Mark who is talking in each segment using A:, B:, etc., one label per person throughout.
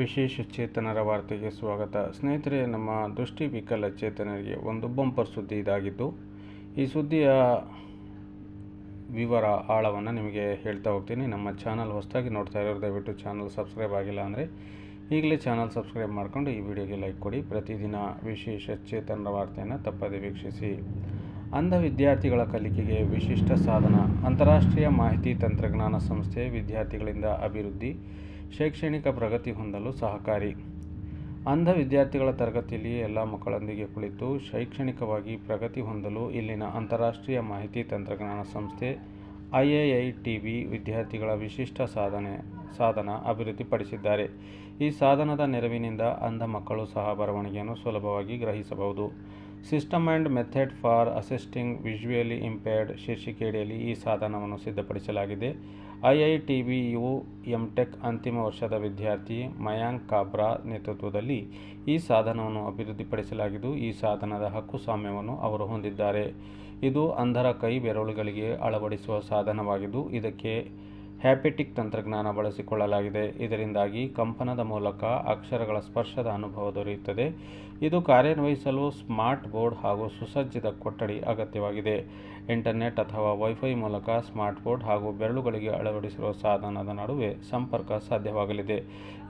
A: ವಿಶೇಷ ಚೇತನರ ವಾರ್ತೆಗೆ ಸ್ವಾಗತ. ಸ್ನೇಹಿತರೆ, ನಮ್ಮ ದೃಷ್ಟಿ ವಿಕಲ ಚೇತನರಿಗೆ ಒಂದು ಬಂಪರ್ ಸುದ್ದಿ ಇದಾಗಿದ್ದು, ಈ ಸುದ್ದಿಯ ವಿವರ, ಆಳವನ್ನು ನಿಮಗೆ ಹೇಳ್ತಾ ಹೋಗ್ತೀನಿ. ನಮ್ಮ ಚಾನಲ್ ಹೊಸದಾಗಿ ನೋಡ್ತಾ ಇರೋರು, ದಯವಿಟ್ಟು ಚಾನಲ್ ಸಬ್ಸ್ಕ್ರೈಬ್ ಆಗಿಲ್ಲ ಅಂದರೆ ಈಗಲೇ ಚಾನಲ್ ಸಬ್ಸ್ಕ್ರೈಬ್ ಮಾಡಿಕೊಂಡು ಈ ವಿಡಿಯೋಗೆ ಲೈಕ್ ಕೊಡಿ. ಪ್ರತಿದಿನ ವಿಶೇಷ ಚೇತನರ ವಾರ್ತೆಯನ್ನು ತಪ್ಪದೆ ವೀಕ್ಷಿಸಿ. ಅಂಧ ವಿದ್ಯಾರ್ಥಿಗಳ ಕಲಿಕೆಗೆ ವಿಶಿಷ್ಟ ಸಾಧನ. ಅಂತಾರಾಷ್ಟ್ರೀಯ ಮಾಹಿತಿ ತಂತ್ರಜ್ಞಾನ ಸಂಸ್ಥೆ ವಿದ್ಯಾರ್ಥಿಗಳಿಂದ ಅಭಿವೃದ್ಧಿ, ಶೈಕ್ಷಣಿಕ ಪ್ರಗತಿ ಹೊಂದಲು ಸಹಕಾರಿ. ಅಂಧ ವಿದ್ಯಾರ್ಥಿಗಳ ತರಗತಿಯಲ್ಲಿ ಎಲ್ಲ ಮಕ್ಕಳೊಂದಿಗೆ ಕುಳಿತು ಶೈಕ್ಷಣಿಕವಾಗಿ ಪ್ರಗತಿ ಹೊಂದಲು ಇಲ್ಲಿನ ಅಂತಾರಾಷ್ಟ್ರೀಯ ಮಾಹಿತಿ ತಂತ್ರಜ್ಞಾನ ಸಂಸ್ಥೆ ಐಎಐ ಟಿ ಬಿ ವಿದ್ಯಾರ್ಥಿಗಳ ವಿಶಿಷ್ಟ ಸಾಧನೆ, ಸಾಧನ ಅಭಿವೃದ್ಧಿಪಡಿಸಿದ್ದಾರೆ. ಈ ಸಾಧನದ ನೆರವಿನಿಂದ ಅಂಧ ಮಕ್ಕಳು ಸಹ ಬರವಣಿಗೆಯನ್ನು ಸುಲಭವಾಗಿ ಗ್ರಹಿಸಬಹುದು. System and method for assisting visually impaired ಶೀರ್ಷಿಕೆಯಡಿಯಲ್ಲಿ ಈ ಸಾಧನವನ್ನು ಸಿದ್ಧಪಡಿಸಲಾಗಿದೆ. I I T B U M Tech ಅಂತಿಮ ವರ್ಷದ ವಿದ್ಯಾರ್ಥಿ ಮಯಾಂಕ್ ಕಾಬ್ರಾ ನೇತೃತ್ವದಲ್ಲಿ ಈ ಸಾಧನವನ್ನು ಅಭಿವೃದ್ಧಿಪಡಿಸಲಾಗಿದ್ದು, ಈ ಸಾಧನದ ಹಕ್ಕುಸ್ವಾಮ್ಯವನ್ನು ಅವರು ಹೊಂದಿದ್ದಾರೆ. ಇದು ಅಂಧರ ಕೈ ಬೆರಳುಗಳಿಗೆ ಅಳವಡಿಸುವ ಸಾಧನವಾಗಿದ್ದು, ಇದಕ್ಕೆ ಹ್ಯಾಪೆಟಿಕ್ ತಂತ್ರಜ್ಞಾನ ಬಳಸಿಕೊಳ್ಳಲಾಗಿದೆ. ಇದರಿಂದಾಗಿ ಕಂಪನದ ಮೂಲಕ ಅಕ್ಷರಗಳ ಸ್ಪರ್ಶದ ಅನುಭವ ದೊರೆಯುತ್ತದೆ. ಇದು ಕಾರ್ಯನಿರ್ವಹಿಸಲು ಸ್ಮಾರ್ಟ್ ಬೋರ್ಡ್ ಹಾಗೂ ಸುಸಜ್ಜಿತ ಕೊಠಡಿ ಅಗತ್ಯವಾಗಿದೆ. ಇಂಟರ್ನೆಟ್ ಅಥವಾ ವೈಫೈ ಮೂಲಕ ಸ್ಮಾರ್ಟ್ ಬೋರ್ಡ್ ಹಾಗೂ ಬೆರಳುಗಳಿಗೆ ಅಳವಡಿಸಿರುವ ಸಾಧನದ ನಡುವೆ ಸಂಪರ್ಕ ಸಾಧ್ಯವಾಗಲಿದೆ.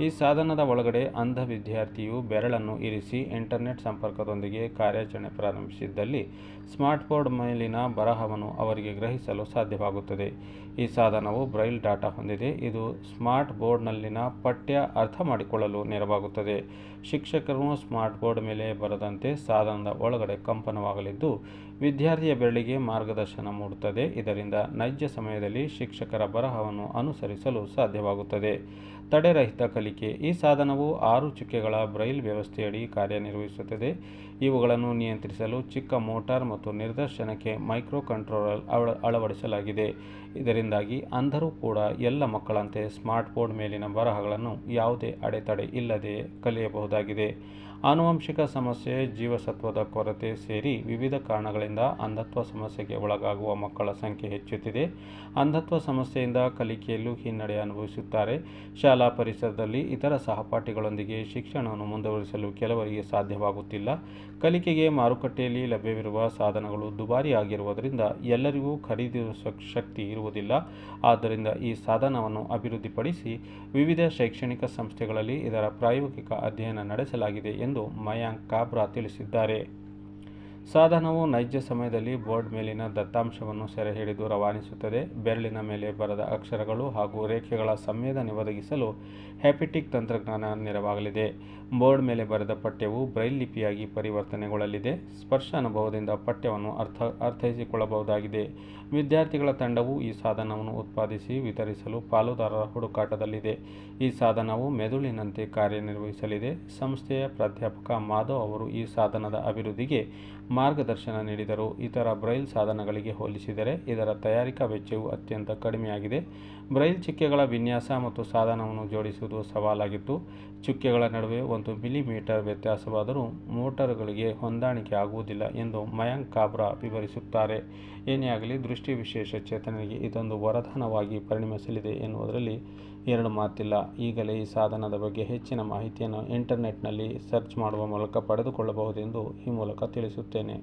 A: ಈ ಸಾಧನದ ಒಳಗಡೆ ಅಂಧ ವಿದ್ಯಾರ್ಥಿಯು ಬೆರಳನ್ನು ಇರಿಸಿ ಇಂಟರ್ನೆಟ್ ಸಂಪರ್ಕದೊಂದಿಗೆ ಕಾರ್ಯಾಚರಣೆ ಪ್ರಾರಂಭಿಸಿದ್ದಲ್ಲಿ ಸ್ಮಾರ್ಟ್ ಬೋರ್ಡ್ ಮೇಲಿನ ಬರಹವನ್ನು ಅವರಿಗೆ ಗ್ರಹಿಸಲು ಸಾಧ್ಯವಾಗುತ್ತದೆ. ಈ ಸಾಧನವು ಬ್ರೈಲ್ ಡಾಟಾ ಹೊಂದಿದೆ. ಇದು ಸ್ಮಾರ್ಟ್ ಬೋರ್ಡ್ನಲ್ಲಿನ ಪಠ್ಯ ಅರ್ಥ ಮಾಡಿಕೊಳ್ಳಲು ನೆರವಾಗುತ್ತದೆ. ಶಿಕ್ಷಕರು ಸ್ಮಾರ್ಟ್ ಬೋರ್ಡ್ ಮೇಲೆ ಬರದಂತೆ ಸಾಧನದ ಒಳಗಡೆ ಕಂಪನವಾಗಲಿದ್ದು, ವಿದ್ಯಾರ್ಥಿಯ ಬೆರಳಿಗೆ ಮಾರ್ಗದರ್ಶನ ಮೂಡುತ್ತದೆ. ಇದರಿಂದ ನೈಜ ಸಮಯದಲ್ಲಿ ಶಿಕ್ಷಕರ ಬರಹವನ್ನು ಅನುಸರಿಸಲು ಸಾಧ್ಯವಾಗುತ್ತದೆ. ತಡೆರಹಿತ ಕಲಿಕೆ. ಈ ಸಾಧನವು ಆರು ಚುಕ್ಕೆಗಳ ಬ್ರೈಲ್ ವ್ಯವಸ್ಥೆಯಡಿ ಕಾರ್ಯನಿರ್ವಹಿಸುತ್ತದೆ. ಇವುಗಳನ್ನು ನಿಯಂತ್ರಿಸಲು ಚಿಕ್ಕ ಮೋಟಾರ್ ಮತ್ತು ನಿರ್ದೇಶನಕ್ಕೆ ಮೈಕ್ರೋ ಕಂಟ್ರೋಲರ್ ಅಳ, ಅಳವಡಿಸಲಾಗಿದೆ. ಇದರಿಂದಾಗಿ ಅಂಧರೂ ಕೂಡ ಎಲ್ಲ ಮಕ್ಕಳಂತೆ ಸ್ಮಾರ್ಟ್ ಬೋರ್ಡ್ ಮೇಲಿನ ಬರಹಗಳನ್ನು ಯಾವುದೇ ಅಡೆತಡೆ ಇಲ್ಲದೆ ಕಲಿಯಬಹುದಾಗಿದೆ. ಆನುವಂಶಿಕ ಸಮಸ್ಯೆ, ಜೀವಸತ್ವದ ಕೊರತೆ ಸೇರಿ ವಿವಿಧ ಕಾರಣಗಳಿಂದ ಅಂಧತ್ವ ಸಮಸ್ಯೆಗೆ ಒಳಗಾಗುವ ಮಕ್ಕಳ ಸಂಖ್ಯೆ ಹೆಚ್ಚುತ್ತಿದೆ. ಅಂಧತ್ವ ಸಮಸ್ಯೆಯಿಂದ ಕಲಿಕೆಯಲ್ಲೂ ಹಿನ್ನಡೆ ಅನುಭವಿಸುತ್ತಾರೆ. ಶಾಲಾ ಪರಿಸರದಲ್ಲಿ ಇತರ ಸಹಪಾಠಿಗಳೊಂದಿಗೆ ಶಿಕ್ಷಣವನ್ನು ಮುಂದುವರಿಸಲು ಕೆಲವರಿಗೆ ಸಾಧ್ಯವಾಗುತ್ತಿಲ್ಲ. ಕಲಿಕೆಗೆ ಮಾರುಕಟ್ಟೆಯಲ್ಲಿ ಲಭ್ಯವಿರುವ ಸಾಧನಗಳು ದುಬಾರಿಯಾಗಿರುವುದರಿಂದ ಎಲ್ಲರಿಗೂ ಖರೀದಿಸುವ ಶಕ್ತಿ ಇರುವುದಿಲ್ಲ. ಆದ್ದರಿಂದ ಈ ಸಾಧನವನ್ನು ಅಭಿವೃದ್ಧಿಪಡಿಸಿ ವಿವಿಧ ಶೈಕ್ಷಣಿಕ ಸಂಸ್ಥೆಗಳಲ್ಲಿ ಇದರ ಪ್ರಾಯೋಗಿಕ ಅಧ್ಯಯನ ನಡೆಸಲಾಗಿದೆ ಎಂದು ಮಯಾಂಕ್ ಕಾಬ್ರಾ ತಿಳಿಸಿದ್ದಾರೆ. ಸಾಧನವು ನೈಜ ಸಮಯದಲ್ಲಿ ಬೋರ್ಡ್ ಮೇಲಿನ ದತ್ತಾಂಶವನ್ನು ಸೆರೆಹಿಡಿದು ರವಾನಿಸುತ್ತದೆ. ಬೆರಳಿನ ಮೇಲೆ ಬರದ ಅಕ್ಷರಗಳು ಹಾಗೂ ರೇಖೆಗಳ ಸಂವೇದನೆ ಒದಗಿಸಲು ಹ್ಯಾಪಿಟಿಕ್ ತಂತ್ರಜ್ಞಾನ ನೆರವಾಗಲಿದೆ. ಬೋರ್ಡ್ ಮೇಲೆ ಬರೆದ ಪಠ್ಯವು ಬ್ರೈಲ್ ಲಿಪಿಯಾಗಿ ಪರಿವರ್ತನೆಗೊಳ್ಳಲಿದೆ. ಸ್ಪರ್ಶ ಅನುಭವದಿಂದ ಪಠ್ಯವನ್ನು ಅರ್ಥ, ಅರ್ಥೈಸಿಕೊಳ್ಳಬಹುದಾಗಿದೆ. ವಿದ್ಯಾರ್ಥಿಗಳ ತಂಡವು ಈ ಸಾಧನವನ್ನು ಉತ್ಪಾದಿಸಿ ವಿತರಿಸಲು ಪಾಲುದಾರರ ಹುಡುಕಾಟದಲ್ಲಿದೆ. ಈ ಸಾಧನವು ಮೆದುಳಿನಂತೆ ಕಾರ್ಯನಿರ್ವಹಿಸಲಿದೆ. ಸಂಸ್ಥೆಯ ಪ್ರಾಧ್ಯಾಪಕ ಮಾಧವ್ ಅವರು ಈ ಸಾಧನದ ಅಭಿವೃದ್ಧಿಗೆ ಮಾರ್ಗದರ್ಶನ ನೀಡಿದರು. ಇತರ ಬ್ರೈಲ್ ಸಾಧನಗಳಿಗೆ ಹೋಲಿಸಿದರೆ ಇದರ ತಯಾರಿಕಾ ವೆಚ್ಚವು ಅತ್ಯಂತ ಕಡಿಮೆಯಾಗಿದೆ. ಬ್ರೈಲ್ ಚುಕ್ಕೆಗಳ ವಿನ್ಯಾಸ ಮತ್ತು ಸಾಧನವನ್ನು ಜೋಡಿಸುವುದು ಸವಾಲಾಗಿತ್ತು. ಚುಕ್ಕೆಗಳ ನಡುವೆ ಒಂದು ಮಿಲಿಮೀಟರ್ ವ್ಯತ್ಯಾಸವಾದರೂ ಮೋಟರ್ಗಳಿಗೆ ಹೊಂದಾಣಿಕೆ ಆಗುವುದಿಲ್ಲ ಎಂದು ಮಯಾಂಕ್ ಕಾಬ್ರಾ ವಿವರಿಸುತ್ತಾರೆ. ಏನೇ ಆಗಲಿ ದೃಷ್ಟಿ ವಿಶೇಷ ಚೇತನರಿಗೆ ಇದೊಂದು ವರದಾನವಾಗಿ ಪರಿಣಮಿಸಲಿದೆ ಎನ್ನುವುದರಲ್ಲಿ ಎರಡು ಮಾತಿಲ್ಲ. ಈಗಲೇ ಈ ಸಾಧನದ ಬಗ್ಗೆ ಹೆಚ್ಚಿನ ಮಾಹಿತಿಯನ್ನು ಇಂಟರ್ನೆಟ್ನಲ್ಲಿ ಸರ್ಚ್ ಮಾಡುವ ಮೂಲಕ ಪಡೆದುಕೊಳ್ಳಬಹುದೆಂದು ಈ ಮೂಲಕ ತಿಳಿಸುತ್ತೇನೆ.